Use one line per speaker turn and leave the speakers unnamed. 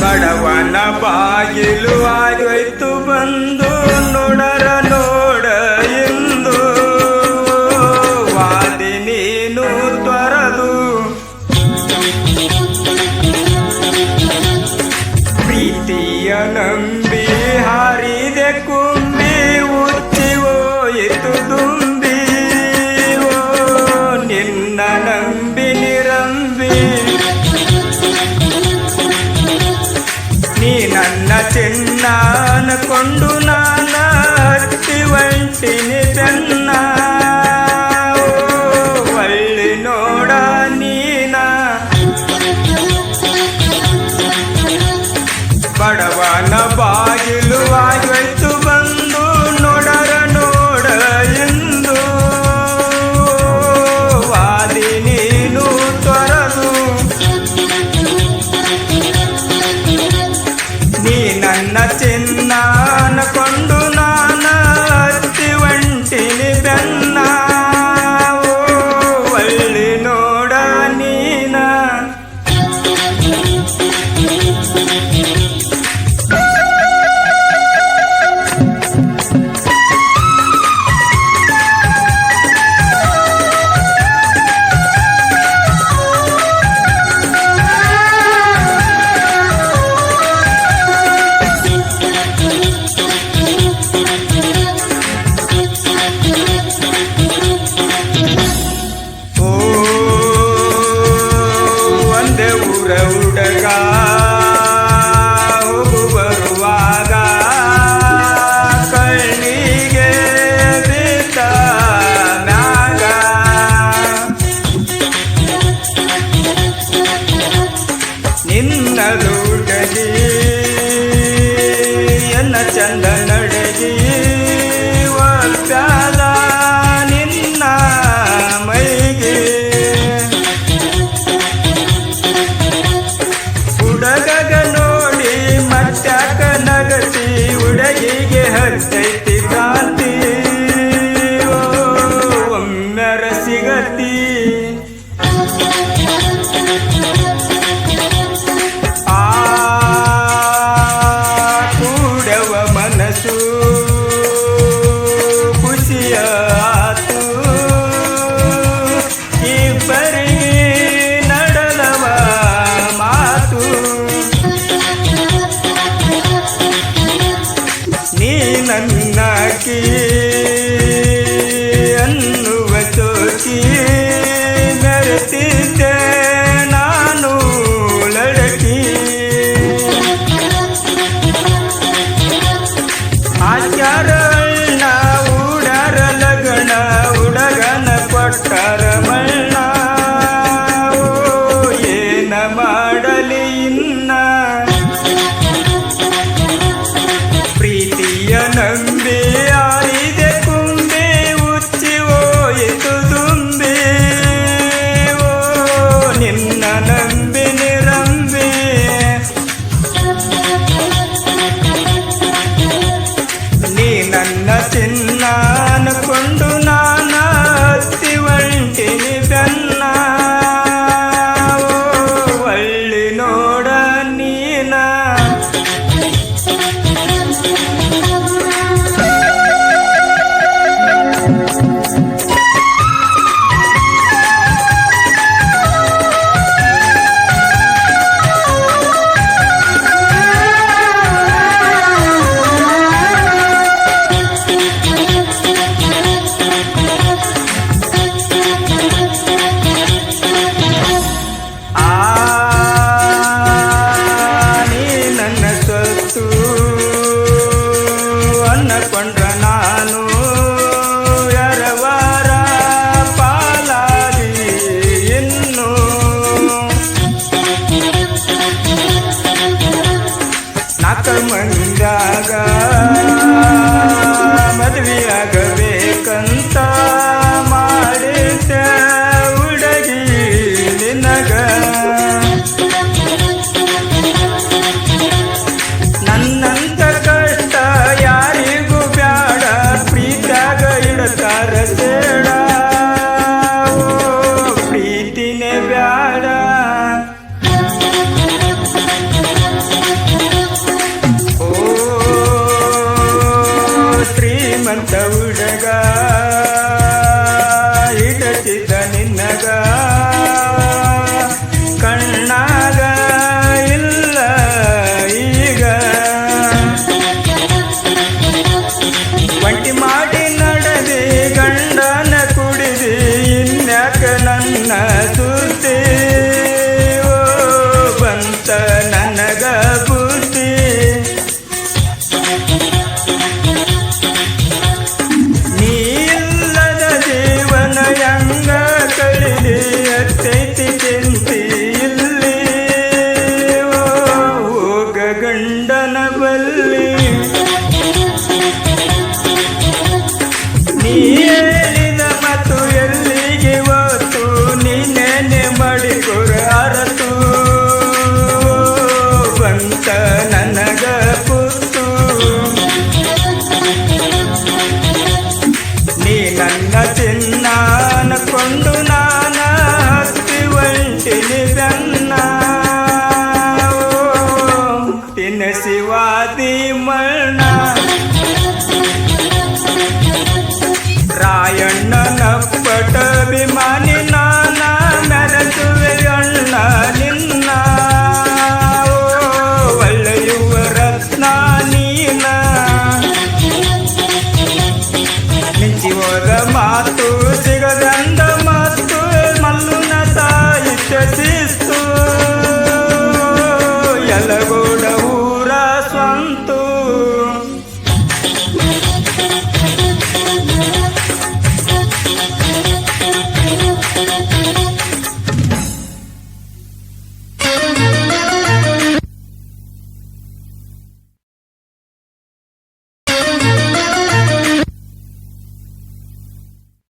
ಬಡವನ ಬಾಗಿಲು ಆಗೋಯ್ತು ಬಂದು জন্য ನಿನ್ನದೂಟಗಿ ಎನ್ನ ಚಂದ ನಡೆಗಿ ಒತ್ತಾದ ನಿನ್ನ ಮೈಗೆ. ಹುಡುಗಗ ನೋಡಿ ಮತ್ತಾಕ ನಗತಿ ಹುಡುಗಿಗೆ ಹತ್ತೈತಿ ಕಾಂತಿ. ಒಮ್ಮೆರ ಸಿಗತಿ. 谁能比？ಒಂಟಿ ಮಾಡಿ ನಡೆದಿ, ಗಂಡನ ಕುಡಿದಿ, ಇನ್ಯಾಕ ನನ್ನ ಸುದ್ದಿ? ಓ, ಬಂತ ನನಗ ಬುದ್ಧಿ. ನೀಲ್ಲದ ಜೀವನ ಯಂಗ ಕಳಿದಿ ಅತ್ತೈತಿ ತಿಂತಿ ಇಲ್ಲಿ. ಓ, ಹೋಗ ಗಂಡನ ಬಲ್ಲಿ.